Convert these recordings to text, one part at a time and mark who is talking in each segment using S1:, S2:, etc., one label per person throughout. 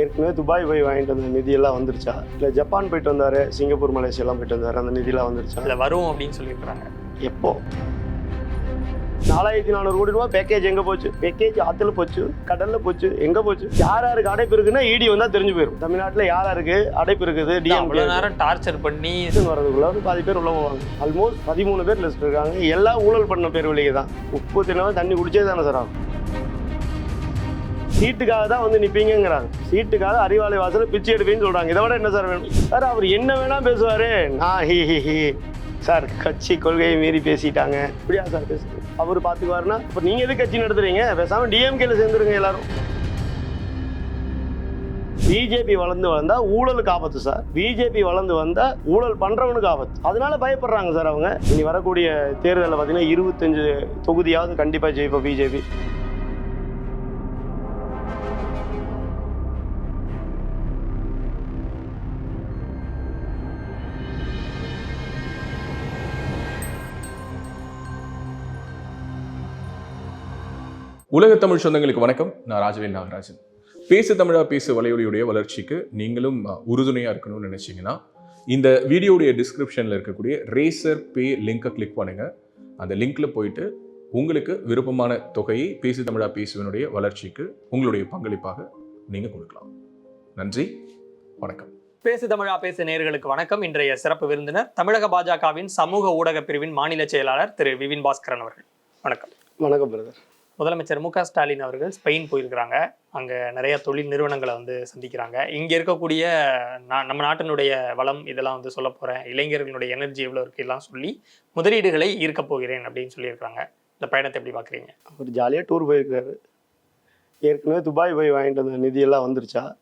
S1: ஏற்கனவே துபாய் போய் வாங்கிட்டு வந்த நிதியெல்லாம் வந்துருச்சா? இல்லை ஜப்பான் போயிட்டு வந்தாரு சிங்கப்பூர் மலேசியாலாம் போயிட்டு வந்தாரு அந்த நிதியெல்லாம் வந்துருச்சா?
S2: இல்லை வரும் அப்படின்னு சொல்லியிருக்கிறாங்க.
S1: எப்போ? நாலாயிரத்தி நானூறு கோடி ரூபாய் பேக்கேஜ் எங்க போச்சு? பேக்கேஜ் ஆத்துல போச்சு கடல்ல போச்சு எங்க போச்சு? யார் யாருக்கு அடைப்பு இருக்குன்னா இடி வந்தா தெரிஞ்சு போயிடும் தமிழ்நாட்டுல யார் யாருக்கு அடைப்பு இருக்குது? டிஎம்கே
S2: நேரம் டார்ச்சர் பண்ணி
S1: வரதுக்குள்ள ஒரு பாதி பேர் உள்ள போவாங்க. ஆல்மோஸ்ட் பதிமூணு பேர் லிஸ்ட் இருக்காங்க. எல்லாம் ஊழல் பண்ண பேர் வெளியே தான். உப்பு தினமும் தண்ணி குடிச்சே தானே சார் ஆகும். சீட்டுக்காக தான் வந்து நிற்பீங்கிறாங்க சீட்டுக்காக அறிவாலை வாசல பிச்சு எடுப்பீங்கன்னு சொல்கிறாங்க இதை விட என்ன சார் வேணும்? சார் அவர் என்ன வேணால் பேசுவார். நான் ஹி ஹி ஹி. சார் கட்சி கொள்கையை மீறி பேசிட்டாங்க. இப்படியா சார் பேசுகிறேன் அவர் பார்த்துக்குவாருன்னா இப்போ நீங்கள் எது கட்சி நடத்துறீங்க? பேசாமல் டிஎம்கேல சேர்ந்துருங்க எல்லாரும். பிஜேபி வளர்ந்து வந்தா ஊழலுக்கு ஆபத்து சார். பிஜேபி வளர்ந்து வந்தா ஊழல் பண்றவனுக்கு ஆபத்து. அதனால பயப்படுறாங்க சார் அவங்க. இனி வரக்கூடிய தேர்தலில் பார்த்தீங்கன்னா இருபத்தஞ்சு தொகுதியாவது கண்டிப்பா ஜெயிப்போம் பிஜேபி
S3: உலக தமிழ் சொந்தங்களுக்கு வணக்கம். நான் ராஜவேல் நாகராஜன். பேசு தமிழா பேசு வலையொலியுடைய வளர்ச்சிக்கு நீங்களும் அஹ், உறுதுணையா இருக்கணும்னு நினைச்சீங்கன்னா இந்த வீடியோடைய டிஸ்கிரிப்ஷன்ல இருக்கக்கூடிய ரேசர் பே லிங்கை கிளிக் பண்ணுங்க. அந்த லிங்க்ல போயிட்டு உங்களுக்கு விருப்பமான தொகையை பேசு தமிழா பேசுவனுடைய வளர்ச்சிக்கு உங்களுடைய பங்களிப்பாக நீங்க கொடுக்கலாம். நன்றி வணக்கம்.
S2: பேசு தமிழா பேசு நேயர்களுக்கு வணக்கம். இன்றைய சிறப்பு விருந்தினர் தமிழக பாஜகவின் சமூக ஊடக பிரிவின் மாநில செயலாளர் திரு. விபின் பாஸ்கரன் அவர்கள். வணக்கம்.
S1: வணக்கம் பிரதர்
S2: முதலமைச்சர் மு ஸ்டாலின் அவர்கள் ஸ்பெயின் போயிருக்கிறாங்க. அங்கே நிறைய தொழில் நிறுவனங்களை வந்து சந்திக்கிறாங்க. இங்கே இருக்கக்கூடிய நா- நம்ம நாட்டினுடைய வளம் இதெல்லாம் வந்து சொல்ல போகிறேன் இளைஞர்களுடைய எனர்ஜி எவ்வளோ இருக்கு எல்லாம் சொல்லி முதலீடுகளை ஈர்க்கப் போகிறேன் அப்படின்னு சொல்லியிருக்காங்க இந்த பயணத்தை எப்படி பார்க்குறீங்க?
S1: அவர் ஜாலியாக டூர் போயிருக்காரு. ஏற்கனவே துபாய் போய் வாங்கிட்டு வந்த நிதியெல்லாம் வந்துருச்சா?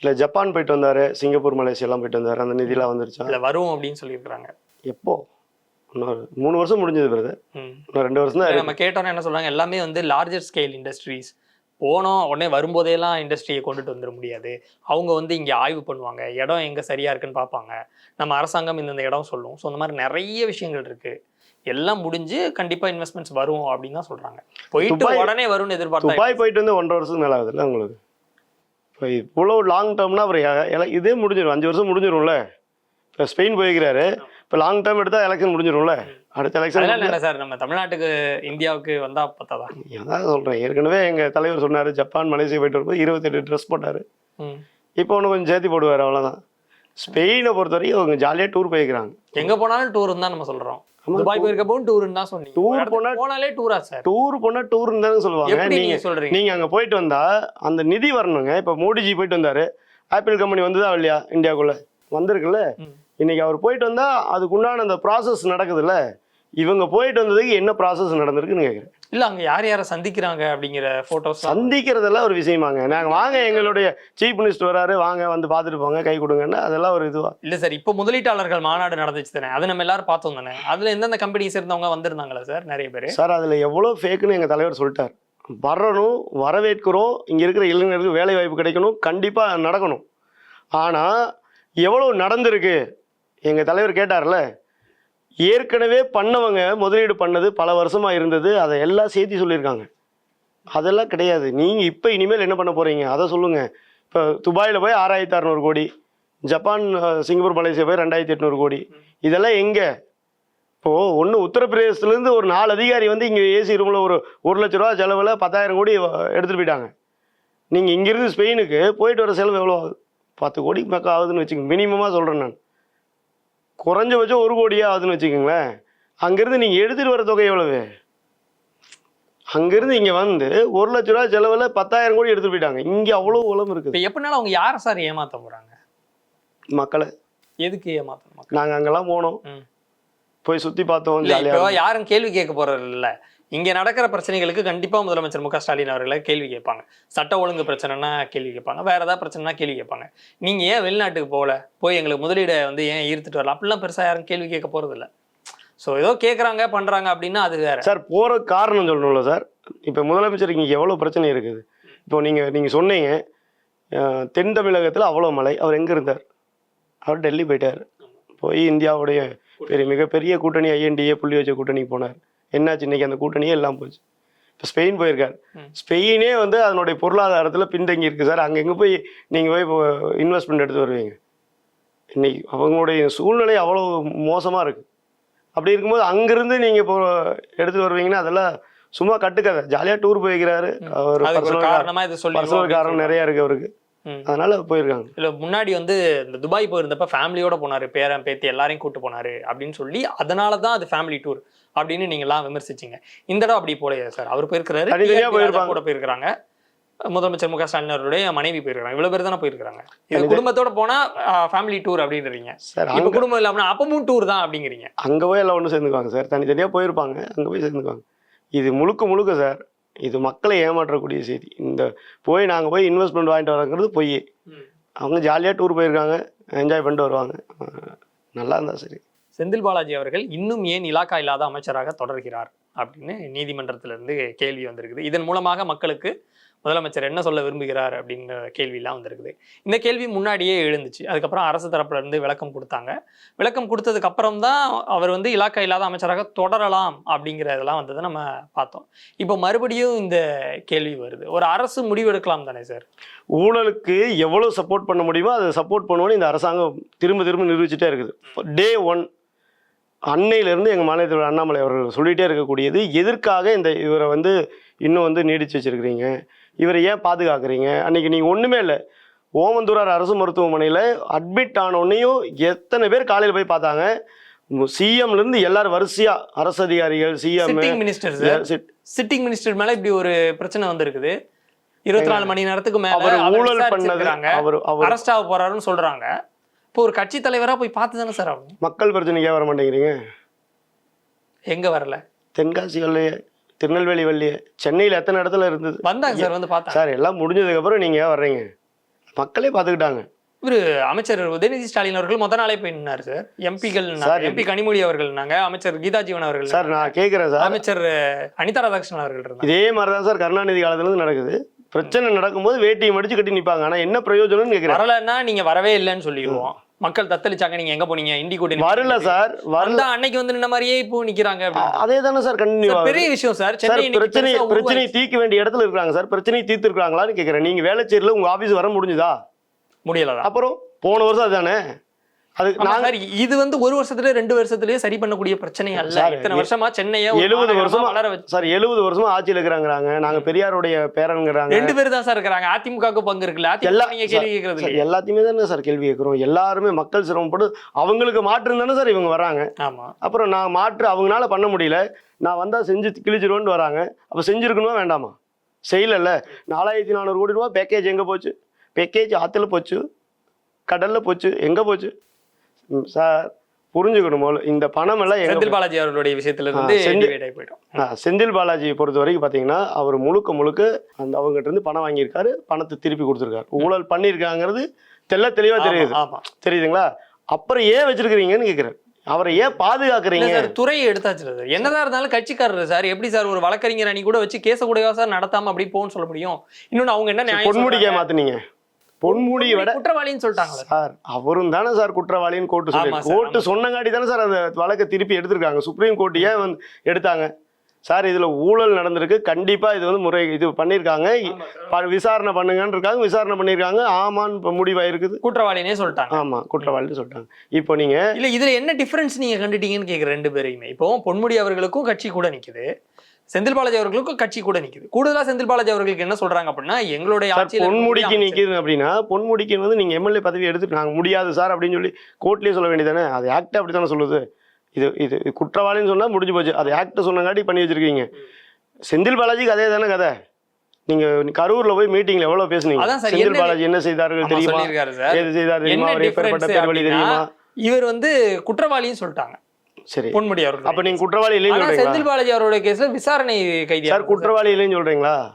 S1: இல்லை ஜப்பான் போயிட்டு வந்தாரு சிங்கப்பூர் மலேசியாலாம் போயிட்டு வந்தாரு அந்த நிதியெல்லாம் வந்துருச்சா?
S2: இல்லை வரும் அப்படின்னு சொல்லியிருக்கிறாங்க.
S1: எப்போ? இன்னொரு மூணு வருஷம் முடிஞ்சது
S2: ம்.
S1: இன்னும் ரெண்டு வருஷம் தான்.
S2: நம்ம கேட்டோன்னா என்ன சொல்றாங்க? எல்லாமே வந்து லார்ஜர் ஸ்கேல் இண்டஸ்ட்ரீஸ் போனோம் உடனே வரும்போதெல்லாம் இண்டஸ்ட்ரியை கொண்டுட்டு வந்துட முடியாது. அவங்க வந்து இங்கே ஆய்வு பண்ணுவாங்க. இடம் எங்கே சரியா இருக்குன்னு பார்ப்பாங்க. நம்ம அரசாங்கம் இந்தந்த இடம் சொல்லும். ஸோ அந்த மாதிரி நிறைய விஷயங்கள் இருக்கு. எல்லாம் முடிஞ்சு கண்டிப்பா இன்வெஸ்ட்மெண்ட்ஸ் வரும் அப்படின்னு தான் சொல்றாங்க. போயிட்டு உடனே வரும்னு எதிர்பார்த்தா
S1: துபாய் போயிட்டு வந்து ஒன்றரை வருஷத்துக்கு மேலே ஆகுதுல்ல உங்களுக்கு? இப்போ இவ்வளோ லாங் டேர்ம்னா அவர் இதே முடிஞ்சிடும் அஞ்சு வருஷம் முடிஞ்சிரும்ல? இப்போ ஸ்பெயின் போய்க்கிறாரு. இப்போ லாங் டேர்ம் எடுத்தால் எலெக்ஷன் முடிஞ்சிரும்ல? அடுத்த எலெக்ஷன்
S2: இல்லை சார் நம்ம தமிழ்நாட்டுக்கு இந்தியாவுக்கு வந்தா பத்தாதா?
S1: அதான் சொல்கிறேன் ஏற்கனவே எங்கள் தலைவர் சொன்னார் ஜப்பான் மலேசியா போயிட்டு வரும்போது இருபத்தெட்டு ட்ரெஸ் போட்டார். இப்போ ஒன்று கொஞ்சம் சேர்த்து போடுவார் அவ்வளோதான் ஸ்பெயினை பொறுத்த வரைக்கும் அவங்க ஜாலியாக டூர் போய்க்கிறாங்க
S2: எங்க போனாலும் டூர்னு தான் நம்ம சொல்றோம்.
S1: ஆமா,
S2: துபாய் போயிருக்கப்போ டூர்னு தான் சொன்னீங்க.
S1: Tour
S2: ஒரு இடத்துக்கு
S1: போனா-
S2: போனாலே டூரா சார்.
S1: டூர் போனால் டூர்னு தானே சொல்லுவாங்க. நீங்கள்
S2: நீங்க சொல்றீங்க?
S1: நீங்கள் அங்கே போயிட்டு வந்தா அந்த நிதி வரணுங்க. இப்போ மோடிஜி போயிட்டு வந்தார். ஆப்பிள் கம்பெனி வந்ததா இல்லையா இந்தியாவுக்குள்ள? வந்திருக்குல்ல?
S2: ம்.
S1: இன்னைக்கு அவர் போயிட்டு வந்தா அதுக்குண்டான அந்த ப்ராசஸ் நடக்குதுல்ல? இவங்க போயிட்டு வந்ததுக்கு என்ன ப்ராசஸ் நடந்திருக்குன்னு கேட்குறேன்
S2: இல்ல அங்க யார் யாரை சந்திக்கிறாங்க அப்படிங்கிற போட்டோஸ்
S1: சந்திக்கிறதெல்லாம் ஒரு விஷயமாங்க. நாங்கள் வாங்க எங்களுடைய சீஃப் மினிஸ்டர் வராரு வாங்க வந்து பார்த்துட்டு போங்க கை கொடுங்கன்னா அதெல்லாம் ஒரு இதுவா?
S2: இல்ல சார் இப்போ முதலீட்டாளர்கள் மாநாடு நடந்துச்சு தானே? அது நம்ம எல்லாரும் பார்த்தோம் தானே? அதுல எந்தெந்த கம்பெனி சேர்ந்தவங்க வந்திருந்தாங்களா சார் நிறைய பேர்?
S1: சார் அதில் எவ்வளோ ஃபேக்குன்னு எங்கள் தலைவர் சொல்லிட்டார். வரணும் வரவேற்கிறோம் இங்கே இருக்கிற இளைஞர்களுக்கு வேலை வாய்ப்பு கிடைக்கணும் கண்டிப்பாக நடக்கணும். ஆனால் எவ்வளோ நடந்திருக்கு? எங்கள் தலைவர் கேட்டார்ல ஏற்கனவே பண்ணவங்க முதலீடு பண்ணது பல வருஷமாக இருந்தது அதை எல்லாம் சேர்த்து சொல்லியிருக்காங்க. அதெல்லாம் கிடையாது. நீங்கள் இப்போ இனிமேல் என்ன பண்ண போகிறீங்க அதை சொல்லுங்கள் இப்போ துபாயில் போய் ஆறாயிரத்தி அறநூறு கோடி ஜப்பான் சிங்கப்பூர் மலேசியா போய் ரெண்டாயிரத்தி எட்நூறு கோடி. இதெல்லாம் எங்கே? இப்போது ஒன்று உத்தரப்பிரதேசத்துலேருந்து ஒரு நாலு அதிகாரி வந்து இங்கே ஏசி ரூமில் ஒரு ஒரு லட்ச ரூபா செலவில் பத்தாயிரம் கோடி எடுத்துகிட்டு போயிட்டாங்க. நீங்கள் இங்கேருந்து ஸ்பெயினுக்கு போயிட்டு வர செலவு எவ்வளோ ஆகுது? பத்து கோடிக்கு பக்கம் ஆகுதுன்னு வச்சுக்கோங்க. மினிமமாக சொல்கிறேன் நான். குறைஞ்சபட்சம் ஒரு கோடியா ஆகுதுன்னு வச்சுக்கோங்களேன். அங்கேருந்து நீங்கள் எடுத்துகிட்டு வர தொகை எவ்வளவு? அங்கேருந்து இங்கே வந்து ஒரு லட்ச ரூபா செலவில் பத்தாயிரம் கோடி எடுத்துகிட்டு போயிட்டாங்க. இங்கே அவ்வளோ உலம் இருக்குது.
S2: எப்படினாலும் அவங்க யாரை சார் ஏமாத்த போறாங்க?
S1: மக்களை.
S2: எதுக்கு மக்கள்?
S1: நாங்கள் அங்கெல்லாம் போனோம். போய் சுற்றி பார்த்தோம்
S2: யாரும் கேள்வி கேட்க போறது இல்ல. இங்கே நடக்கிற பிரச்சனைகளுக்கு கண்டிப்பாக முதலமைச்சர் மு க ஸ்டாலின் அவர்களை கேள்வி கேட்பாங்க. சட்ட ஒழுங்கு பிரச்சனைனா கேள்வி கேட்பாங்க. வேற ஏதாவது பிரச்சனைனா கேள்வி கேட்பாங்க. நீங்கள் ஏன் வெளிநாட்டுக்கு போகல? போய் எங்களுக்கு முதலீடை வந்து ஏன் ஈர்த்துட்டு வரல? அப்படிலாம் பெருசாக யாரும் கேள்வி கேட்க போறது ஸோ ஏதோ கேட்குறாங்க பண்ணுறாங்க அப்படின்னா அது வேறு.
S1: சார் போகிற காரணம் சொல்லணும்ல சார். இப்போ முதலமைச்சருக்கு இங்கே எவ்வளோ பிரச்சனை இருக்குது? இப்போ நீங்கள் நீங்கள் சொன்னீங்க தென் தமிழகத்தில் அவ்வளோ மழை. அவர் எங்கே இருந்தார்? அவர் டெல்லி போயிட்டார். போய் இந்தியாவுடைய பெரிய மிகப்பெரிய கூட்டணி ஐஎன்டிஏ புள்ளி வச்ச கூட்டணிக்கு போனார். என்னாச்சு? இன்னைக்கு அந்த கூட்டணியே எல்லாம் போச்சு. இப்போ ஸ்பெயின் போயிருக்காரு. ஸ்பெயினே வந்து அதனுடைய பொருளாதாரத்தில் பின்தங்கி இருக்கு சார். அங்கே எங்கே போய் நீங்கள் போய் இன்வெஸ்ட்மெண்ட் எடுத்து வருவீங்க? இன்னைக்கு அவங்களுடைய சூழ்நிலை அவ்வளோ மோசமாக இருக்குது அப்படி இருக்கும்போது அங்கேருந்து நீங்கள் இப்போ எடுத்துட்டு வருவீங்கன்னா அதெல்லாம் சும்மா கட்டுக்கதை. ஜாலியாக டூர் போய்க்கிறாரு. அவர் பர்சனல்
S2: காரணமா
S1: நிறையா இருக்குது அவருக்கு. அதனால போயிருக்காங்க.
S2: இல்ல முன்னாடி வந்து இந்த துபாய் போயிருந்தப்ப ஃபேமிலியோட போனாரு. பேரன் பேத்தி எல்லாரையும் கூட்டு போனாரு அப்படின்னு சொல்லி அதனால தான் அது ஃபேமிலி டூர் அப்படின்னு நீங்க எல்லாம் விமர்சிச்சீங்க. இந்த இடம் அப்படி போலையா சார். அவர் போயிருக்கிறாரு. கூட போயிருக்கிறாங்க. முதலமைச்சர் மு க ஸ்டாலின் அவருடைய மனைவி போயிருக்காங்க இவ்வளவு பேர் தானே போயிருக்காங்க இது குடும்பத்தோட போனா ஃபேமிலி டூர் அப்படின்றீங்க.
S1: சார்
S2: இப்ப குடும்பம் இல்லாம அப்பமும் டூர் தான் அப்படிங்கிறீங்க.
S1: அங்கே போய் எல்லாம் ஒன்று சேர்ந்துக்குவாங்க சார். தனித்தனியாக போயிருப்பாங்க. அங்கே போய் சேர்ந்துக்குவாங்க. இது முழுக்க முழுக்க சார் இது மக்களை ஏமாற்றக்கூடிய செய்தி. இந்த போய் நாங்கள் போய் இன்வெஸ்ட்மெண்ட் வாங்கிட்டு வரோங்கிறது பொய் அவங்க ஜாலியாக டூர் போயிருக்காங்க. என்ஜாய் பண்ணிட்டு வருவாங்க. நல்லா இருந்தா சரி.
S2: செந்தில் பாலாஜி அவர்கள் இன்னும் ஏன் இலாக்கா இல்லாத அமைச்சராக தொடர்கிறார் அப்படின்னு நீதிமன்றத்திலிருந்து கேள்வி வந்திருக்குது. இதன் மூலமாக மக்களுக்கு முதலமைச்சர் என்ன சொல்ல விரும்புகிறார் அப்படிங்கிற கேள்வியெல்லாம் வந்திருக்குது. இந்த கேள்வி முன்னாடியே எழுந்துச்சு. அதுக்கப்புறம் அரசு தரப்புல இருந்து விளக்கம் கொடுத்தாங்க. விளக்கம் கொடுத்ததுக்கு அப்புறம் தான் அவர் வந்து இலாக்கா இல்லாத அமைச்சராக தொடரலாம் அப்படிங்கிறதெல்லாம் வந்ததை நம்ம பார்த்தோம். இப்போ மறுபடியும் இந்த கேள்வி வருது. ஒரு அரசு முடிவெடுக்கலாம் தானே சார்?
S1: ஊழலுக்கு எவ்வளோ சப்போர்ட் பண்ண முடியுமோ அதை சப்போர்ட் பண்ணுவோன்னு இந்த அரசாங்கம் திரும்ப திரும்ப நிரூபிச்சுட்டே இருக்குது. டே ஒன் அன்னையிலேருந்து எங்கள் மாநிலத்தில் அண்ணாமலை அவர்கள் சொல்லிகிட்டே இருக்கக்கூடியது எதற்காக இந்த இவரை வந்து இன்னும் வந்து நீடிச்சு வச்சிருக்கிறீங்க? இவரை ஏன் பாதுகாக்கிறீங்க? அன்னைக்கு நீங்கள் ஒன்றுமே இல்லை. ஓமந்தூரார் அரசு மருத்துவமனையில் அட்மிட் ஆனோடனையும் எத்தனை பேர் காலையில் போய் பார்த்தாங்க. சிஎம்லேருந்து எல்லாரும் வரிசையாக அரசு அதிகாரிகள் சிஎம்
S2: மினிஸ்டர் சிட்டிங் மினிஸ்டர் மேல இப்படி ஒரு பிரச்சனை வந்திருக்குது. இருபத்தி நாலு மணி நேரத்துக்கு மேல
S1: அவர் ஊழல் பண்ணது. அவர் அவர்
S2: அரெஸ்ட் ஆக போறாருன்னு சொல்றாங்க. இப்போ ஒரு கட்சி தலைவரா போய் பார்த்து தானே சார் ஆகணும்?
S1: மக்கள் பிரச்சனைக்கு ஏன் வர மாட்டேங்கிறீங்க?
S2: எங்க வரல?
S1: தென்காசி வரலையே திருநெல்வேலி வரலையே சென்னையில் எத்தனை இடத்துல இருந்தது?
S2: வந்தாங்க சார் வந்து பார்த்தாங்க.
S1: சார் எல்லாம் முடிஞ்சதுக்கப்புறம் நீங்கள் ஏன் வர்றீங்க? மக்களே பார்த்துக்கிட்டாங்க.
S2: இவரு அமைச்சர் உதயநிதி ஸ்டாலின் அவர்கள் முத நாளே போய் நின்னாரு சார். எம்பிகள் எம்பி கனிமொழி அவர்கள் இருந்தாங்க அமைச்சர் கீதா ஜீவன் அவர்கள்
S1: சார் நான் கேட்குறேன் சார்.
S2: அமைச்சர் அனிதா ராதாகிருஷ்ணன் அவர்கள்
S1: இதே மாதிரி தான் சார் கருணாநிதி காலத்துலேருந்து நடக்குது. பிரச்சனை நடக்கும்போது வேட்டியை மடிச்சு கட்டி நிற்பாங்க ஆனால் என்ன பிரயோஜனம்னு கேட்குறேன்
S2: வரலன்னா நீங்க வரவே இல்லைன்னு சொல்லிடுவோம். மக்கள் தத்தளிச்சாங்க நீங்க எங்க போனீங்க? இண்டி கூட்டணி
S1: வரல சார் வரல.
S2: வந்தா அன்னைக்கு வந்து நின்ன மாதிரியே இப்போ நிக்கிறாங்க.
S1: அதே தானே சார் கண்டினியூ
S2: பெரிய விஷயம் சார்
S1: சார்
S2: சென்னை
S1: பிரச்சனை
S2: பெருசா
S1: பிரச்சனையை தீர்க்க வேண்டிய இடத்துல இருக்காங்க சார். பிரச்சனையை தீர்த்துருக்காங்களான்னு கேட்குறேன் நீங்கள் வேலைச்சேரியில் உங்கள் ஆஃபீஸ் வர முடிஞ்சுதா?
S2: முடியலதான்
S1: அப்புறம் போன வருஷம் அதுதானே அது
S2: இது வந்து ஒரு வருஷத்துல ரெண்டு வருஷத்துலயே சரி பண்ணக்கூடிய பிரச்சனை அல்ல. இத்தனை வருஷமா சென்னைய
S1: எழுபது வருஷமா
S2: வளர வச்சு
S1: சார் எழுபது வருஷமா ஆட்சியில் இருக்கிறாங்கிறாங்க. நாங்கள் பெரியாருடைய பேரனுங்கிறாங்க
S2: ரெண்டு பேர் தான் சார் இருக்கிறாங்க. அதிமுகவுக்கு பங்கு இருக்குல்ல. அதிமுக
S1: எல்லா-
S2: நீங்க கேள்வி கேட்கறது
S1: எல்லாத்தையுமே தானே சார் கேள்வி கேட்குறோம் எல்லாருமே மக்கள் சிரமப்பட்டு அவங்களுக்கு மாற்று தானே சார் இவங்க வராங்க.
S2: ஆமா.
S1: அப்புறம் நான் மாற்று அவங்களால பண்ண முடியல. நான் வந்தால் செஞ்சு கிழிச்சிருவேன்னு வராங்க. அப்போ செஞ்சுருக்கணுமா வேண்டாமா? செய்யலைல்ல. நாலாயிரத்தி நானூறு கோடி ரூபா பேக்கேஜ் எங்கே போச்சு? பேக்கேஜ் ஆற்றுல போச்சு. கடலில் போச்சு. எங்கே போச்சு? சார் புரிஞ்சுக்கணும் இந்த பணம் எல்லாம்
S2: செந்தில் பாலாஜி அவர்களுடைய விஷயத்துல இருந்து போயிடும்.
S1: ஆ, செந்தில் பாலாஜியை பொறுத்த வரைக்கும் பார்த்தீங்கன்னா அவர் முழுக்க முழுக்க அந்த அவங்ககிட்ட இருந்து பணம் வாங்கியிருக்காரு பணத்தை திருப்பி கொடுத்துருக்காரு. ஊழல் பண்ணியிருக்காங்கிறது தெள்ள தெளிவா தெரியுது. தெரியுதுங்களா? அப்புறம் ஏன் வச்சிருக்கிறீங்கன்னு கேட்குறேன் அவரை ஏன் பாதுகாக்கிறீங்க?
S2: சார் துறையை எடுத்தாச்சு சார். என்னதான் இருந்தாலும் கட்சிக்காரர் சார் எப்படி சார் ஒரு வழக்கறிஞர் அணி கூட வச்சு கேஸ கூடவா சார் நடத்தாம அப்படி போன்னு சொல்ல முடியும்? இன்னொன்னு அவங்க என்ன
S1: பொன்முடிக்க? மாத்துனீங்க. பொன்முடியை விட
S2: குற்றவாளின்னு சொல்லிட்டாங்களே.
S1: சார் அவரும் தானே சார் குற்றவாளின்னு கோர்ட்டு சொல்லி கோர்ட்டு. சொன்னங்காட்டி தானே சார் அந்த வழக்கை திருப்பி எடுத்திருக்காங்க. சுப்ரீம் கோர்ட் ஏன் வந்து எடுத்தாங்க? சார் இதுல ஊழல் நடந்திருக்கு. கண்டிப்பா இது வந்து முறை இது பண்ணியிருக்காங்க. விசாரணை பண்ணுங்கன்னு இருக்காங்க. விசாரணை பண்ணியிருக்காங்க. ஆமான்னு இப்போ முடிவாயிருக்குது
S2: குற்றவாளினே சொல்லிட்டாங்க.
S1: ஆமா குற்றவாளின்னு சொல்லிட்டாங்க. இப்போ நீங்க
S2: இல்ல இதுல என்ன டிஃபரன்ஸ் நீங்க கண்டுட்டீங்கன்னு கேக்குற ரெண்டு பேரையுமே. இப்போ பொன்முடி அவர்களுக்கும் கட்சி கூட நிக்குது. செந்தில் பாலாஜி அவர்களுக்கும் கட்சி கூட நிக்குது. கூடுதலா செந்தில் பாலாஜி அவர்களுக்கு என்ன சொல்றாங்க அப்படின்னா எங்களுடைய ஆட்சியில
S1: பொன்முடிக்கு நிக்குது அப்படின்னா பொன்முடிக்கு வந்து நீங்க எம்எல்ஏ பதவி எடுத்துட்டு நாங்க முடியாது சார் அப்படின்னு சொல்லி கோர்ட்லயே சொல்ல வேண்டியதானே அது ஆக்ட் அப்படி தானே சொல்லுது? இது இது குற்றவாளின்னு சொன்னா முடிஞ்சு போச்சு. அது ஆக்ட் சொன்னங்காட்டி பண்ணி வச்சிருக்கீங்க. செந்தில் பாலாஜிக்கு அதே தானே கதை? நீங்க கரூர்ல போய் மீட்டிங்ல எவ்வளவு பேசுனீங்க? செந்தில் பாலாஜி என்ன செய்தார்கள் தெரியுமா? ஏது செய்தார் தெரியுமா? அவர் எப்பேற்பட்ட பேர் வழி தெரியுமா?
S2: இவர் வந்து குற்றவாளின்னு சொல்லிட்டாங்க.
S1: சரி.
S2: பொன்முடி அவர்கள்
S1: அப்ப நீங்க குற்றவாளி இல்லைன்னு
S2: செந்தில் பாலாஜி அவருடைய கேஸ்ல விசாரணை கைதி
S1: சார் குற்றவாளி இல்லைன்னு சொல்றீங்களா?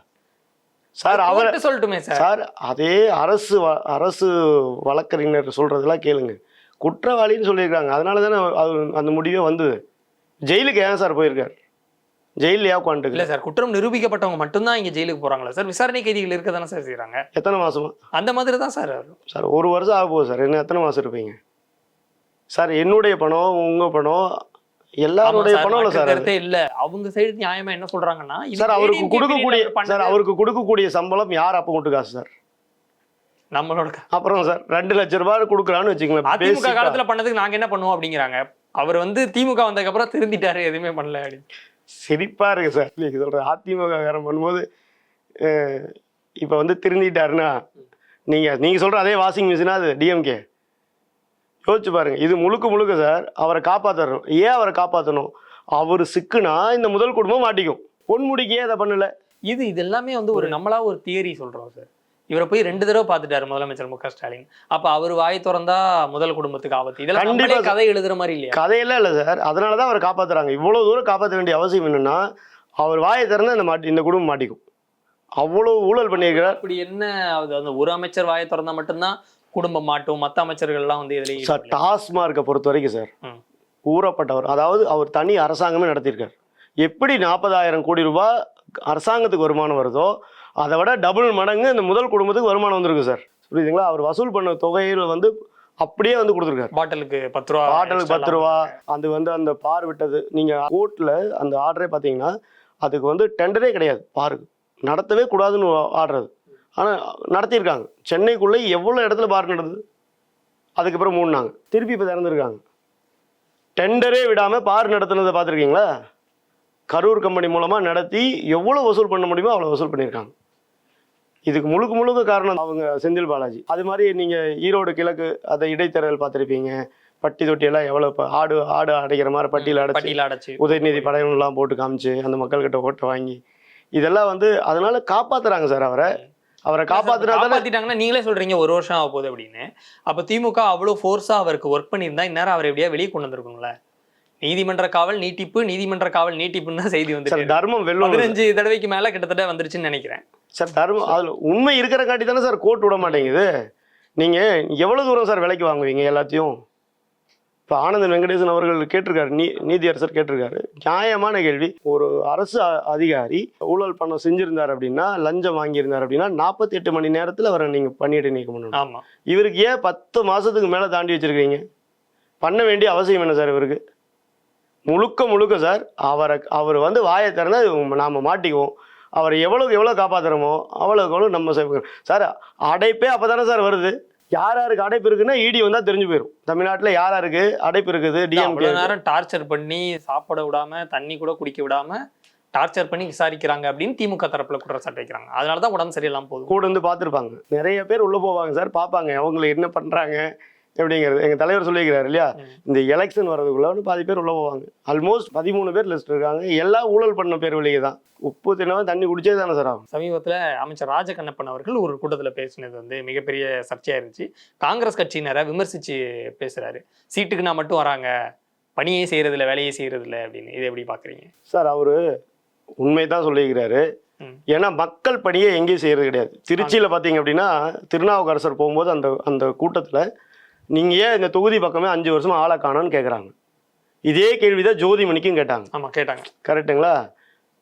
S1: சார் அவர்
S2: சொல்லட்டுமே சார்.
S1: சார் அதே அரசு வ- அரசு வழக்கறிஞர் சொல்றதெல்லாம் கேளுங்க. குற்றவாளின்னு சொல்லியிருக்காங்க. அதனால தானே அந்த முடிவே வந்தது. ஜெயிலுக்கு ஏன் சார் போயிருக்காரு? ஜெயிலில் ஏன்
S2: இல்ல சார் குற்றம் நிரூபிக்கப்பட்டவங்க மட்டும்தான் இங்க ஜெயிலுக்கு போறாங்களா சார்? விசாரணை கைதிகள் இருக்க தானே சார் செய்யறாங்க
S1: எத்தனை மாசமா?
S2: அந்த மாதிரி தான் சார்
S1: சார் ஒரு வருஷம் ஆக போகுது சார். என்ன எத்தனை மாசம் இருப்பீங்க? சார் என்னுடைய பணம் உங்க பணம் எல்லாருடைய பணம் சார்
S2: இல்ல. அவங்க சைடு நியாயமா என்ன சொல்றாங்கன்னா
S1: சார் அவருக்கு கொடுக்கக்கூடிய சார் அவருக்கு கொடுக்கக்கூடிய சம்பளம் யார் அப்போ கொண்டு காசு சார்?
S2: நம்மளோட
S1: அப்புறம் சார் ரெண்டு லட்ச ரூபாய் கொடுக்குறான்னு வச்சுக்கோங்களேன்
S2: அதிமுக. காலத்துல பண்ணதுக்கு நாங்க என்ன பண்ணுவோம் அப்படிங்கிறாங்க. அவர் வந்து திமுக வந்ததுக்கு அப்புறம் திருந்திட்டாரு எதுவுமே பண்ணல அப்படின்னு.
S1: சிரிப்பா இருக்கு சார் நீங்க சொல்ற அதிமுக வேற பண்ணும்போது இப்ப வந்து திருந்திட்டாருன்னா நீங்க நீங்க சொல்ற அதே வாஷிங் மிஷினா அது டிஎம்கே யோசிச்சு பாருங்க. இது முழுக்க முழுக்க சார் அவரை காப்பாற்றணும் ஏன் அவரை காப்பாற்றணும் அவர் சிக்குனா இந்த முதல் குடும்பம் மாட்டிக்கும். பொன்முடிக்கு அதை பண்ணல?
S2: இது இது எல்லாமே வந்து ஒரு நம்மளா ஒரு தியரி சொல்றோம் சார். இவரை போய் ரெண்டு தடவை பார்த்துட்டாரு முதலமைச்சர் மு க ஸ்டாலின். அப்ப அவர் வாய் திறந்தா முதல் குடும்பத்துக்கு ஆபத்து. இதெல்லாம்
S1: கண்டிப்பா.
S2: கதை எழுதுற மாதிரி இல்லையா?
S1: கதையெல்லாம் இல்லை சார். அதனால தான் அவரை காப்பாத்துறாங்க. இவ்வளோ தூரம் காப்பாற்ற வேண்டிய அவசியம் என்னன்னா அவர் வாயை திறந்து இந்த மாட்டி இந்த குடும்பம் மாட்டிக்கும். அவ்வளோ ஊழல் பண்ணியிருக்கிறார்.
S2: அப்படி என்ன அது அந்த ஒரு அமைச்சர் வாயை திறந்தா மட்டும்தான் குடும்பம் மாட்டும் மத்த அமைச்சர்கள் எல்லாம் வந்து இதுல
S1: சார் டாஸ்மார்க்கை பொறுத்த வரைக்கும் சார்
S2: ம்.
S1: ஊறப்பட்டவர் அதாவது அவர் தனி அரசாங்கமே நடத்தியிருக்கார். எப்படி நாற்பதாயிரம் கோடி ரூபாய் அரசாங்கத்துக்கு வருமானம் வருதோ அதை விட டபுள் மடங்கு இந்த முதல் குடும்பத்துக்கு வருமானம் வந்திருக்கு சார். புரியுதுங்களா? அவர் வசூல் பண்ண தொகையில் வந்து அப்படியே வந்து கொடுத்துருக்காரு.
S2: பாட்டிலுக்கு பத்து ரூபா
S1: பாட்டிலுக்கு பத்து ரூபா அது வந்து அந்த பார் விட்டது. நீங்க கோர்ட்ல அந்த ஆர்டரே பார்த்தீங்கன்னா அதுக்கு வந்து டெண்டரே கிடையாது பாருக்கு. நடத்தவே கூடாதுன்னு ஆர்டர் அது. ஆனால் நடத்தியிருக்காங்க. சென்னைக்குள்ளே எவ்வளோ இடத்துல பார் நடந்தது? அதுக்கப்புறம் மூடினாங்க. திருப்பி இப்போ திறந்துருக்காங்க. டெண்டரே விடாமல் பார் நடத்துனதை பார்த்துருக்கீங்களா? கரூர் கம்பெனி மூலமாக நடத்தி எவ்வளோ வசூல் பண்ண முடியுமோ அவ்வளோ வசூல் பண்ணியிருக்காங்க. இதுக்கு முழுக்க முழுக்க காரணம் அவங்க செந்தில் பாலாஜி. அது மாதிரி நீங்கள் ஈரோடு கிழக்கு அதை இடைத்தேர்தல் பார்த்துருப்பீங்க. பட்டி தொட்டி எல்லாம் எவ்வளோ இப்போ ஆடு ஆடு அடைக்கிற மாதிரி பட்டியில் அடைச்சி
S2: பட்டியல அடைச்சு.
S1: உதயநிதி படையெல்லாம் போட்டு காமிச்சு அந்த மக்கள்கிட்ட ஓட்டை வாங்கி இதெல்லாம் வந்து அதனால காப்பாத்துறாங்க சார் அவரை. அவரை
S2: காப்பாத்திட்டாங்கன்னா நீங்களே சொல்றீங்க ஒரு வருஷம் ஆக போகுது அப்படின்னு. அப்ப திமுக அவ்வளவு ஃபோர்ஸா அவருக்கு ஒர்க் பண்ணியிருந்தா இந்நேரம் அவர் எப்படியா வெளியே கொண்டு வந்திருக்குங்களே நீதிமன்ற காவல் நீட்டிப்பு நீதிமன்ற காவல் நீட்டிப்புன்னு தான் செய்தி வந்து
S1: தர்மம் வெல்லும்
S2: பதினஞ்சு தடவைக்கு மேல கிட்டத்தட்ட வந்துருச்சுன்னு நினைக்கிறேன்.
S1: சார் தர்மம் அதுல உண்மை இருக்கிற காட்டி தானே சார் கோர்ட் விட மாட்டேங்குது. நீங்க எவ்வளவு தூரம் சார் விலைக்கு வாங்குவீங்க எல்லாத்தையும்? இப்போ ஆனந்தன் வெங்கடேசன் அவர்கள் கேட்டிருக்காரு நீ நீதியரசர் கேட்டிருக்காரு. நியாயமான கேள்வி. ஒரு அரசு அதிகாரி ஊழல் பணம் செஞ்சிருந்தார் அப்படின்னா லஞ்சம் வாங்கியிருந்தார் அப்படின்னா நாற்பத்தி எட்டு மணி நேரத்தில் அவரை நீங்க பண்ணிட்டு நீக்க பண்ணணும்.
S2: ஆமா.
S1: இவருக்கு ஏன் பத்து மாசத்துக்கு மேல தாண்டி வச்சிருக்கீங்க பண்ண வேண்டிய அவசியம் என்ன சார் இவருக்கு? முழுக்க முழுக்க சார் அவரை அவர் வந்து வாயை திறந்தா நாம மாட்டிக்குவோம். அவரை எவ்வளவுக்கு எவ்வளவு காப்பாத்துறோமோ அவ்வளவுக்கு எவ்வளவு நம்ம. சார் அடைப்பே அப்பதானே சார் வருது. யார் யாருக்கு அடைப்பு இருக்குன்னா இடி வந்தா தெரிஞ்சு போயிடும் தமிழ்நாட்டுல யார் யாருக்கு அடைப்பு இருக்குது? டிஎம்கே
S2: நேரம் டார்ச்சர் பண்ணி சாப்பிட விடாம தண்ணி கூட குடிக்க விடாம டார்ச்சர் பண்ணி விசாரிக்கிறாங்க அப்படின்னு திமுக தரப்புல குற்றச்சாட்டு வைக்கிறாங்க. அதனாலதான் உடம்பு சரியில்லாம போகுது.
S1: கூட வந்து பார்த்துருப்பாங்க. நிறைய பேர் உள்ள போவாங்க சார். பார்ப்பாங்க. அவங்களை என்ன பண்றாங்க? எப்படிங்கிறது? எங்க தலைவர் சொல்லியிருக்கிறாரு இல்லையா. இந்த எலெக்ஷன் வர்றதுக்குள்ள பாதி பேர் உள்ள போவாங்க. ஆல்மோஸ்ட் பதிமூணு பேர் லிஸ்ட் இருக்காங்க. எல்லாம் ஊழல் பண்ண பேர் வெளியே தான். உப்பு தினவன் தண்ணி குடிச்சே தானே சார் ஆகும்.
S2: சமீபத்துல அமைச்சர் ராஜகண்ணப்பன் அவர்கள் ஒரு கூட்டத்துல பேசினது வந்து மிகப்பெரிய சர்ச்சையா இருந்துச்சு காங்கிரஸ் கட்சியினரை விமர்சிச்சு பேசுறாரு. சீட்டுக்கு நான் மட்டும் வராங்க. பணியே செய்யறது இல்ல வேலையே செய்யறது இல்ல அப்படின்னு. இதை எப்படி பாக்குறீங்க?
S1: சார் அவரு உண்மை தான் சொல்லியிருக்கிறாரு. ஏன்னா மக்கள் பணியை எங்கேயும் செய்யறது கிடையாது. திருச்சியில பாத்தீங்க அப்படின்னா திருநாவுக்கரசர் போகும்போது அந்த அந்த கூட்டத்துல நீங்க ஏன் இந்த தொகுதி பக்கமே அஞ்சு வருஷமா ஆளை காணோன்னு கேக்குறாங்க? இதே கேள்விதான் ஜோதிமணிக்கும் கேட்டாங்க.
S2: ஆமா கேட்டாங்க.
S1: கரெக்ட்டுங்களா?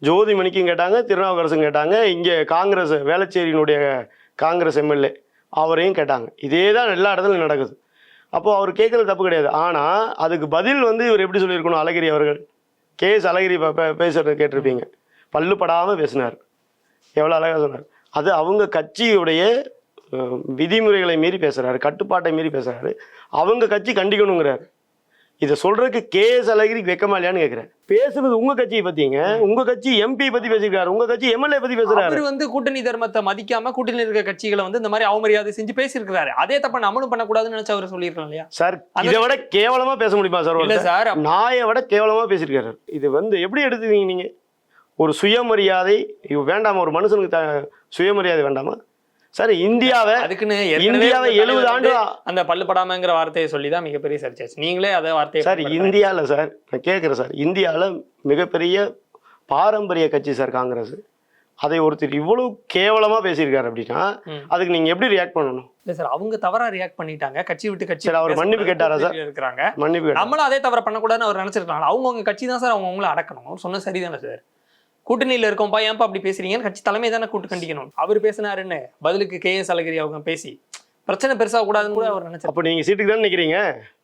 S1: ஜோதிமணிக்கும் கேட்டாங்க திருநாவுக்கரசும் கேட்டாங்க இங்கே காங்கிரஸ் வேளச்சேரியினுடைய காங்கிரஸ் எம்எல்ஏ அவரையும் கேட்டாங்க. இதே தான் எல்லா இடத்துலையும் நடக்குது. அப்போது அவர் கேட்குறது தப்பு கிடையாது. ஆனால் அதுக்கு பதில் வந்து இவர் எப்படி சொல்லியிருக்கணும் அழகிரி அவர்கள்? கே எஸ் அழகிரி பே- பே- பேசுறது கேட்டிருப்பீங்க. பல்லு படாமல் பேசினார். எவ்வளோ அழகாக சொன்னார். அது அவங்க கட்சியுடைய விதிமுறைகளை மீறி பேசுகிறாரு கட்டுப்பாட்டை மீறி பேசுகிறாரு அவங்க கட்சி கண்டிக்கணுங்கிறாரு. இதை சொல்றதுக்கு கே எஸ் அழகிரிக்கு வெக்கமா இல்லையான்னு கேட்குறேன் பேசுறது உங்க கட்சியை பத்திங்க. உங்க கட்சி எம்பி பத்தி பேசியிருக்காரு. உங்க கட்சி எம்எல்ஏ பத்தி பேசுறாரு.
S2: வந்து கூட்டணி தர்மத்தை மதிக்காம கூட்டணி இருக்க கட்சிகளை வந்து இந்த மாதிரி அவமரியாதை செஞ்சு பேசியிருக்கிறாரு. அதே தப்ப நம்மளும் பண்ணக்கூடாதுன்னு நினைச்சு அவர் சொல்லியிருக்கலாம் இல்லையா?
S1: சார் இதை விட கேவலமா பேச முடியுமா சார்
S2: இல்ல? சார்
S1: நாயை விட கேவலமா பேசியிருக்காரு. இது வந்து எப்படி எடுத்துவீங்க நீங்க? ஒரு சுயமரியாதை வேண்டாமா? ஒரு மனுஷனுக்கு த- சுயமரியாதை வேண்டாமா? சார் இந்தியாவை
S2: அதுக்குன்னு
S1: இந்தியாவை எழுபது ஆண்டு
S2: அந்த பல்லு படாமங்கிற வார்த்தையை சொல்லி தான் மிகப்பெரிய சர்ச்சாச்சு நீங்களே அதே வார்த்தையை
S1: சார். இந்தியால சார் நான் கேட்குறேன் சார் இந்தியாவில் மிகப்பெரிய பாரம்பரிய கட்சி சார் காங்கிரஸ் அதை ஒருத்தர் இவ்வளவு கேவலமா பேசியிருக்காரு அப்படின்னா. அதுக்கு நீங்க எப்படி ரியாக்ட் பண்ணணும்
S2: இல்ல சார் அவங்க தவறா ரியாக்ட் பண்ணிட்டாங்க கட்சி விட்டு கட்சி
S1: அவர் மன்னிப்பு கேட்டாரா சார்?
S2: இருக்கிறாங்க
S1: மன்னிப்பு.
S2: நம்மளும் அதே தவிர பண்ணக்கூடாதுன்னு அவர் நினைச்சிருக்கலாம் அவங்க உங்க கட்சி தான் சார் அவங்க உங்களை அடக்கணும் சொன்ன சரிதானே சார் கூட்டணியில இருக்கோம்ப்பா ஏன்ப்பா அப்படி பேசுறீங்கன்னு கட்சி தலைமை தானே கூட்டு கண்டிக்கணும். அவர் பேசினாருன்னு பதிலுக்கு கே எஸ் அழகிரி அவங்க பேசி பிரச்சனை பெருசா கூடாதுன்னு கூட அவர் நினைச்சார்.
S1: அப்போ நீங்க சீட்டுக்கு தானே நிக்கிறீங்க?